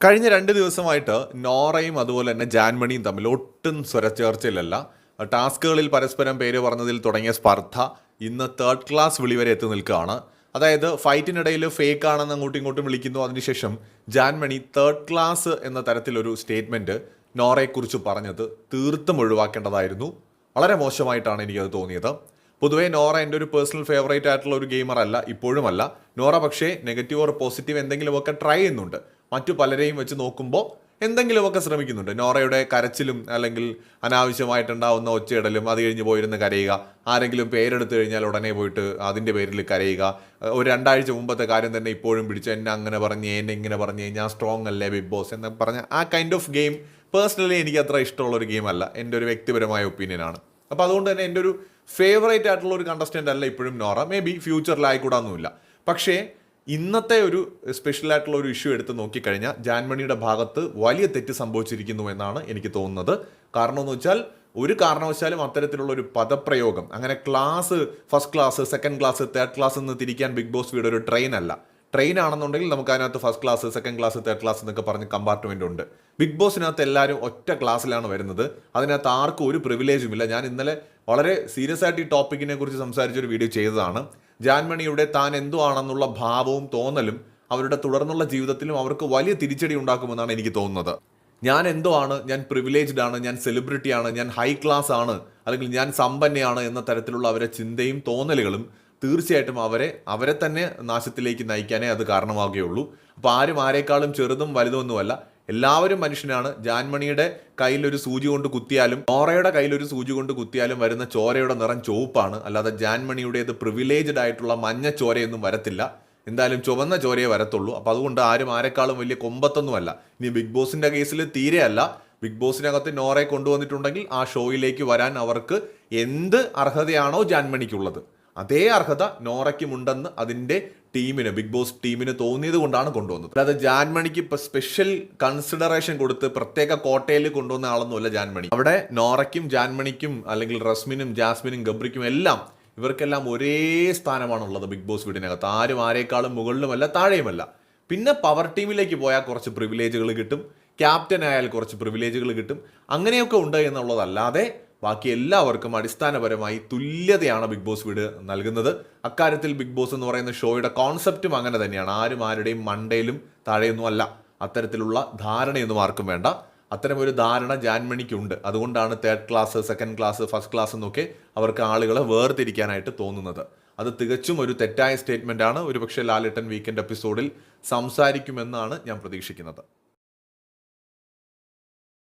കഴിഞ്ഞ രണ്ട് ദിവസമായിട്ട് നോറയും അതുപോലെ തന്നെ ജാൻമണിയും തമ്മിൽ ഒട്ടും സ്വരച്ചേർച്ചയിലല്ല. ടാസ്കുകളിൽ പരസ്പരം പേര് പറഞ്ഞതിൽ തുടങ്ങിയ സ്പർദ്ധ ഇന്ന് തേർഡ് ക്ലാസ് വിളി വരെ എത്തി നിൽക്കുകയാണ്. അതായത് ഫൈറ്റിനിടയിൽ ഫേക്ക് ആണെന്ന് അങ്ങോട്ടും ഇങ്ങോട്ടും വിളിക്കുന്നു. അതിനുശേഷം ജാൻമണി തേർഡ് ക്ലാസ് എന്ന തരത്തിലൊരു സ്റ്റേറ്റ്മെന്റ് നോറയെക്കുറിച്ച് പറഞ്ഞത് തീർത്തും ഒഴിവാക്കേണ്ടതായിരുന്നു. വളരെ മോശമായിട്ടാണ് എനിക്കത് തോന്നിയത്. പൊതുവേ നോറ എന്റെ ഒരു പേഴ്സണൽ ഫേവറേറ്റ് ആയിട്ടുള്ള ഒരു ഗെയിമർ അല്ല ഇപ്പോഴുമല്ല. നോറ പക്ഷേ നെഗറ്റീവ് ഓർ പോസിറ്റീവ് എന്തെങ്കിലുമൊക്കെ ട്രൈ ചെയ്യുന്നുണ്ട്. മറ്റു പലരെയും വെച്ച് നോക്കുമ്പോൾ എന്തെങ്കിലുമൊക്കെ ശ്രമിക്കുന്നുണ്ട്. നോറയുടെ കരച്ചിലും അല്ലെങ്കിൽ അനാവശ്യമായിട്ടുണ്ടാവുന്ന ഒച്ചയിടലും അത് കഴിഞ്ഞ് പോയിരുന്ന് കരയുക. ആരെങ്കിലും പേരെടുത്തു കഴിഞ്ഞാൽ ഉടനെ പോയിട്ട് അതിന്റെ പേരിൽ കരയുക. ഒരു രണ്ടാഴ്ച മുമ്പത്തെ കാര്യം തന്നെ ഇപ്പോഴും പിടിച്ച് എന്നെ അങ്ങനെ പറഞ്ഞ് എന്നെ ഇങ്ങനെ പറഞ്ഞ് ഞാൻ സ്ട്രോങ് അല്ലേ ബിഗ് ബോസ് എന്ന് പറഞ്ഞ ആ കൈൻഡ് ഓഫ് ഗെയിം പേഴ്സണലി എനിക്ക് അത്ര ഇഷ്ടമുള്ള ഒരു ഗെയിമല്ല എന്റെ ഒരു വ്യക്തിപരമായ ഒപ്പീനിയനാണ് അപ്പോൾ അതുകൊണ്ട് തന്നെ എന്റെ ഒരു ഫേവറേറ്റ് ആയിട്ടുള്ള ഒരു കണ്ടസ്റ്റന്റ് അല്ല ഇപ്പോഴും നോറ. മേ ബി ഫ്യൂച്ചറിലായിക്കൂടാന്നുമില്ല പക്ഷേ ഇന്നത്തെ ഒരു സ്പെഷ്യൽ ആയിട്ടുള്ള ഒരു ഇഷ്യൂ എടുത്ത് നോക്കിക്കഴിഞ്ഞാൽ ജാൻമണിയുടെ ഭാഗത്ത് വലിയ തെറ്റ് സംഭവിച്ചിരിക്കുന്നു എന്നാണ് എനിക്ക് തോന്നുന്നത്. കാരണം എന്ന് വെച്ചാൽ ഒരു കാരണവശാലും അത്തരത്തിലുള്ള ഒരു പദപ്രയോഗം അങ്ങനെ class first class second class third class എന്ന് തിരിക്കാൻ ബിഗ് ബോസ് വീട് ഒരു ട്രെയിൻ അല്ല. ട്രെയിൻ ആണെന്നുണ്ടെങ്കിൽ നമുക്ക് അതിനകത്ത് first class second class third class എന്നൊക്കെ പറഞ്ഞ് കമ്പാർട്ട്മെന്റ് ഉണ്ട്. ബിഗ് ബോസിനകത്ത് എല്ലാവരും ഒറ്റ ക്ലാസ്സിലാണ് വരുന്നത്. അതിനകത്ത് ആർക്കും ഒരു പ്രിവിലേജും ഇല്ല. ഞാൻ ഇന്നലെ വളരെ സീരിയസ് ആയിട്ട് ഈ ടോപ്പിക്കിനെ കുറിച്ച് സംസാരിച്ചൊരു വീഡിയോ ചെയ്തതാണ്. ജാൻമണിയുടെ താൻ എന്തോ ആണെന്നുള്ള ഭാവവും തോന്നലും അവരുടെ തുടർന്നുള്ള ജീവിതത്തിലും അവർക്ക് വലിയ തിരിച്ചടി ഉണ്ടാക്കുമെന്നാണ് എനിക്ക് തോന്നുന്നത്. ഞാൻ എന്തോ ആണ് ഞാൻ പ്രിവിലേജ്ഡ് ആണ് ഞാൻ സെലിബ്രിറ്റി ആണ് ഞാൻ ഹൈ ക്ലാസ് ആണ് അല്ലെങ്കിൽ ഞാൻ സമ്പന്നയാണ് എന്ന തരത്തിലുള്ള അവരെ ചിന്തയും തോന്നലുകളും തീർച്ചയായിട്ടും അവരെ അവരെ തന്നെ നാശത്തിലേക്ക് നയിക്കാനേ അത് കാരണമാകുകയുള്ളൂ അപ്പോൾ ആരും ആരെക്കാളും ചെറുതും വലുതൊന്നുമല്ല എല്ലാവരും മനുഷ്യനാണ്. ജാൻമണിയുടെ കയ്യിൽ ഒരു സൂചി കൊണ്ട് കുത്തിയാലും നോറയുടെ കയ്യിൽ ഒരു സൂചി കൊണ്ട് കുത്തിയാലും വരുന്ന ചോരയുടെ നിറം ചുവപ്പാണ്. അല്ലാതെ ജാൻമണിയുടേത് പ്രിവിലേജ്ഡ് ആയിട്ടുള്ള മഞ്ഞ ചോരയൊന്നും വരത്തില്ല. എന്തായാലും ചുവന്ന ചോരയെ വരത്തുള്ളൂ. അപ്പോൾ അതുകൊണ്ട് ആരും ആരെക്കാളും വലിയ കൊമ്പത്തൊന്നുമല്ല. ഇനി ബിഗ് ബോസിന്റെ കേസിൽ തീരെയല്ല. ബിഗ് ബോസിനകത്ത് നോറയെ കൊണ്ടുവന്നിട്ടുണ്ടെങ്കിൽ ആ ഷോയിലേക്ക് വരാൻ അവർക്ക് എന്ത് അർഹതയാണോ ജാൻമണിക്കുള്ളത്. അതേ അർഹത നോറയ്ക്കുമുണ്ടെന്ന് അതിന്റെ ടീമിന് ബിഗ് ബോസ് ടീമിന് തോന്നിയത് കൊണ്ടാണ് കൊണ്ടുവന്നത്. അതായത് ജാൻമണിക്ക് ഇപ്പൊ സ്പെഷ്യൽ കൺസിഡറേഷൻ കൊടുത്ത് പ്രത്യേക കോട്ടയിൽ കൊണ്ടുവന്ന ആളൊന്നുമല്ല ജാൻമണി. അവിടെ നോറയ്ക്കും ജാൻമണിക്കും അല്ലെങ്കിൽ റസ്മിനും ജാസ്മിനും ഗബ്രിക്കും എല്ലാം ഇവർക്കെല്ലാം ഒരേ സ്ഥാനമാണുള്ളത് ബിഗ് ബോസ് വീടിനകത്ത്. ആരും ആരേക്കാളും മുകളിലുമല്ല താഴെയുമല്ല. പിന്നെ പവർ ടീമിലേക്ക് പോയാൽ കുറച്ച് പ്രിവിലേജുകൾ കിട്ടും. ക്യാപ്റ്റൻ ആയാൽ കുറച്ച് പ്രിവിലേജുകൾ കിട്ടും. അങ്ങനെയൊക്കെ ഉണ്ട് എന്നുള്ളതല്ലാതെ ബാക്കി എല്ലാവർക്കും അടിസ്ഥാനപരമായി തുല്യതയാണ് ബിഗ് ബോസ് വീട് നൽകുന്നത്. അക്കാര്യത്തിൽ ബിഗ് ബോസ് എന്ന് പറയുന്ന ഷോയുടെ കോൺസെപ്റ്റും അങ്ങനെ തന്നെയാണ്. ആരും ആരുടെയും മണ്ടയിലും താഴെയൊന്നും അല്ല. അത്തരത്തിലുള്ള ധാരണയൊന്നും ആർക്കും വേണ്ട. അത്തരമൊരു ധാരണ ജാൻമണിക്കുണ്ട്. അതുകൊണ്ടാണ് third class second class first class എന്നൊക്കെ അവർക്ക് ആളുകളെ വേർതിരിക്കാനായിട്ട് തോന്നുന്നത്. അത് തികച്ചും ഒരു തെറ്റായ സ്റ്റേറ്റ്മെന്റ് ആണ്. ഒരുപക്ഷെ ലാലിട്ടൻ വീക്കെൻഡ് എപ്പിസോഡിൽ സംസാരിക്കുമെന്നാണ് ഞാൻ പ്രതീക്ഷിക്കുന്നത്.